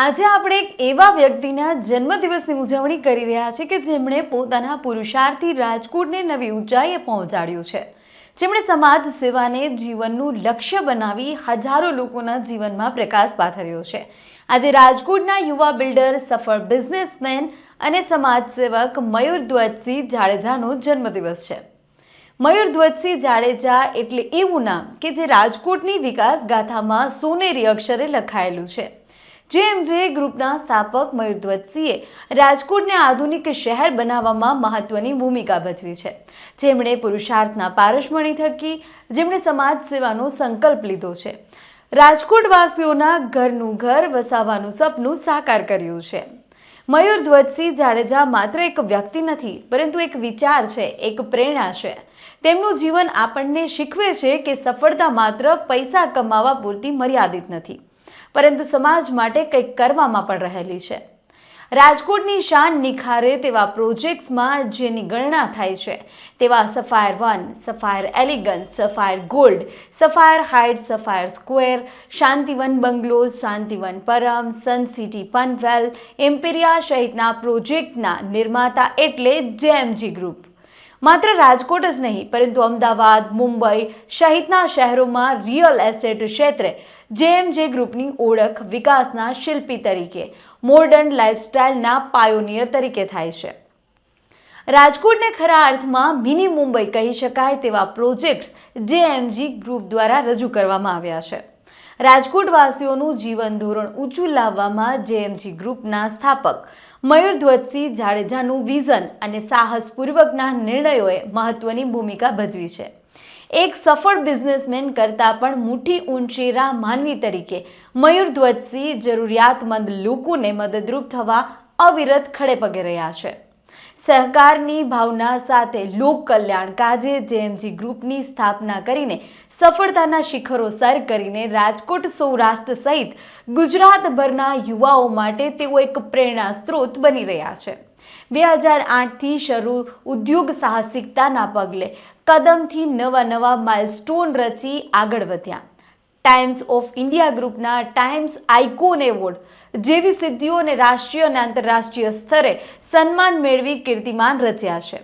આજે આપણે એક એવા વ્યક્તિના જન્મદિવસની ઉજવણી કરી રહ્યા છીએ કે જેમણે પોતાના પુરુષાર્થી રાજકોટને નવી ઊંચાઈએ પહોંચાડ્યું છે. જેમણે સમાજ સેવાને જીવનનું લક્ષ્ય બનાવી હજારો લોકોના જીવનમાં પ્રકાશ પાથર્યો છે. આજે રાજકોટના યુવા બિલ્ડર, સફળ બિઝનેસમેન અને સમાજસેવક મયુર ધ્વજસિંહ જાડેજાનો જન્મદિવસ છે. મયુર ધ્વજસિંહ જાડેજા એટલે એવું નામ કે જે રાજકોટની વિકાસ ગાથામાં સોનેરી અક્ષરે લખાયેલું છે. જેએમજે ગ્રુપના સ્થાપક મયુર ધ્વજસિંહે રાજકોટને આધુનિક શહેર બનાવવામાં મહત્વની ભૂમિકા ભજવી છે. જેમણે પુરુષાર્થના પારસમણી થકી જેમણે સમાજ સેવાનો સંકલ્પ લીધો છે. રાજકોટવાસીઓના ઘરનું ઘર વસાવવાનું સપનું સાકાર કર્યું છે. મયુર ધ્વજસિંહ જાડેજા માત્ર એક વ્યક્તિ નથી, પરંતુ એક વિચાર છે, એક પ્રેરણા છે. તેમનું જીવન આપણને શીખવે છે કે સફળતા માત્ર પૈસા કમાવા પૂરતી મર્યાદિત નથી. પરંતુ સમાજ માટે કંઈક કરવામાં પણ રહેલી છે. રાજકોટની શાન નિખારે તેવા પ્રોજેક્ટ્સમાં જેની ગણના થાય છે, તેવા Sapphire One Sapphire Elegance Sapphire Gold Sapphire Height Sapphire Square Shantivan bungalows Shantivan Param Sun City Panvel Emperia સહિતના પ્રોજેક્ટના નિર્માતા એટલે જેએમજી ગ્રુપ માત્ર રાજકોટ જ નહીં, પરંતુ અમદાવાદ, મુંબઈ સહિતના શહેરોમાં રિયલ એસ્ટેટ ક્ષેત્રે જેએમજે ગ્રુપની ઓળખ વિકાસના શિલ્પી તરીકે મોર્ડન લાઇફસ્ટાઇલના પાયોનિયર તરીકે થાય છે. રાજકોટને ખરા અર્થમાં મિની મુંબઈ કહી શકાય તેવા પ્રોજેક્ટ્સ જેએમજી ગ્રુપ દ્વારા રજૂ કરવામાં આવ્યા છે. રાજકોટવાસીઓનું જીવન ધોરણ ઊંચું લાવવામાં જેએમજી ગ્રુપના સ્થાપક. મયુર ધ્વજસિંહ જાડેજાનું વિઝન અને સાહસપૂર્વકના નિર્ણયોએ મહત્વની ભૂમિકા ભજવી છે. એક સફળ બિઝનેસમેન કરતાં પણ મુઠ્ઠી ઊંચેરા માનવી તરીકે મયુર ધ્વજસિંહ જરૂરિયાતમંદ લોકોને મદદરૂપ થવા અવિરત ખડે પગે રહ્યા છે. સહકારની ભાવના સાથે લોક કલ્યાણ કાજે જેએમજી ગ્રુપની સ્થાપના કરીને સફળતાના શિખરો સર કરીને રાજકોટ સૌરાષ્ટ્ર સહિત ગુજરાતભરના યુવાઓ માટે તેઓ એક પ્રેરણા સ્ત્રોત બની રહ્યા છે. બે હજાર આઠથી શરૂ ઉદ્યોગ સાહસિકતાના પગલે કદમથી નવા નવા માઇલસ્ટોન રચી આગળ વધ્યા. ટાઈમ્સ ઓફ ઇન્ડિયા ગ્રુપના ટાઈમ્સ આઇકોન એવોર્ડ જેવી સિદ્ધિઓ અને રાષ્ટ્રીય અને આંતરરાષ્ટ્રીય સ્તરે સન્માન મેળવી કીર્તિમાન રચ્યા છે.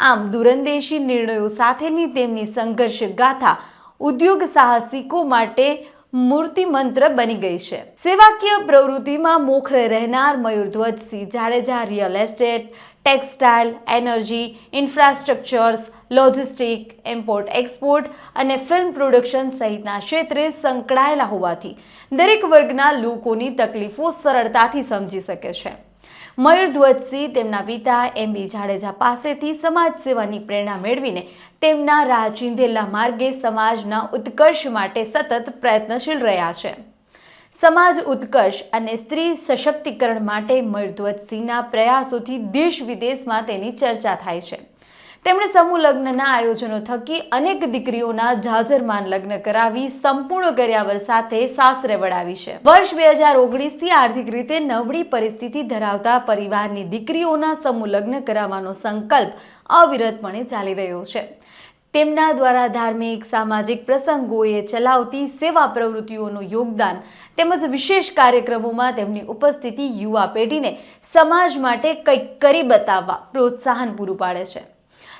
આમ, દૂરંદેશી નિર્ણયો સાથેની તેમની સંઘર્ષ ગાથા ઉદ્યોગ સાહસિકો માટે મૂર્તિમંત્ર બની ગઈ છે. સેવાકીય પ્રવૃત્તિમાં મોખરે રહેનાર Mayurdhwajsinh Jadeja real estate textile, energy, infrastructures, logistic, import, export અને ફિલ્મ પ્રોડક્શન સહિતના ક્ષેત્રે સંકળાયેલા હોવાથી દરેક વર્ગના લોકોની તકલીફો સરળતાથી સમજી શકે છે. મયુર ધ્વજસિંહ તેમના પિતા એમ બી જાડેજા પાસેથી સમાજ સેવાની પ્રેરણા મેળવીને તેમના રાહ ચીંધેલા માર્ગે સમાજના ઉત્કર્ષ માટે સતત પ્રયત્નશીલ રહ્યા છે. સમાજ ઉત્કર્ષ અને સ્ત્રી સશક્તિકરણ માટે મયુર ધ્વજસિંહના પ્રયાસોથી દેશ વિદેશમાં તેની ચર્ચા થાય છે. તેમણે સમૂહ લગ્નના આયોજનો થકી અનેક દીકરીઓના જાજરમાન લગ્ન કરાવી, સંપૂર્ણ કર્યાવર સાથે સાસરે વડાવી છે. વર્ષ બે હજાર ઓગણીસથી આર્થિક રીતે નબળી પરિસ્થિતિ ધરાવતા પરિવારની દીકરીઓના સમૂહ લગ્ન કરાવવાનો સંકલ્પ અવિરતપણે ચાલી રહ્યો છે. તેમના દ્વારા ધાર્મિક, સામાજિક પ્રસંગોએ ચલાવતી સેવા પ્રવૃત્તિઓનું યોગદાન તેમજ વિશેષ કાર્યક્રમોમાં તેમની ઉપસ્થિતિ યુવા પેઢીને સમાજ માટે કંઈક કરી બતાવવા પ્રોત્સાહન પૂરું પાડે છે.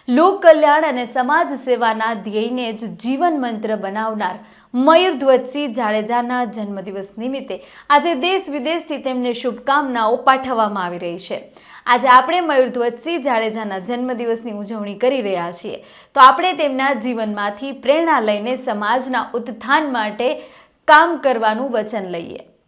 લોક કલ્યાણ અને સમાજ સેવાના ધ્યેયને જ જીવન મંત્ર બનાવનાર મયુર ધ્વજસિંહ જાડેજાના જન્મદિવસ નિમિત્તે આજે દેશ વિદેશથી તેમને શુભકામનાઓ પાઠવવામાં આવી રહી છે. આજે આપણે મયુર ધ્વજસિંહ જાડેજાના જન્મદિવસની ઉજવણી કરી રહ્યા છીએ. તો આપણે તેમના જીવનમાંથી પ્રેરણા લઈને સમાજના ઉત્થાન માટે કામ કરવાનું વચન લઈએ.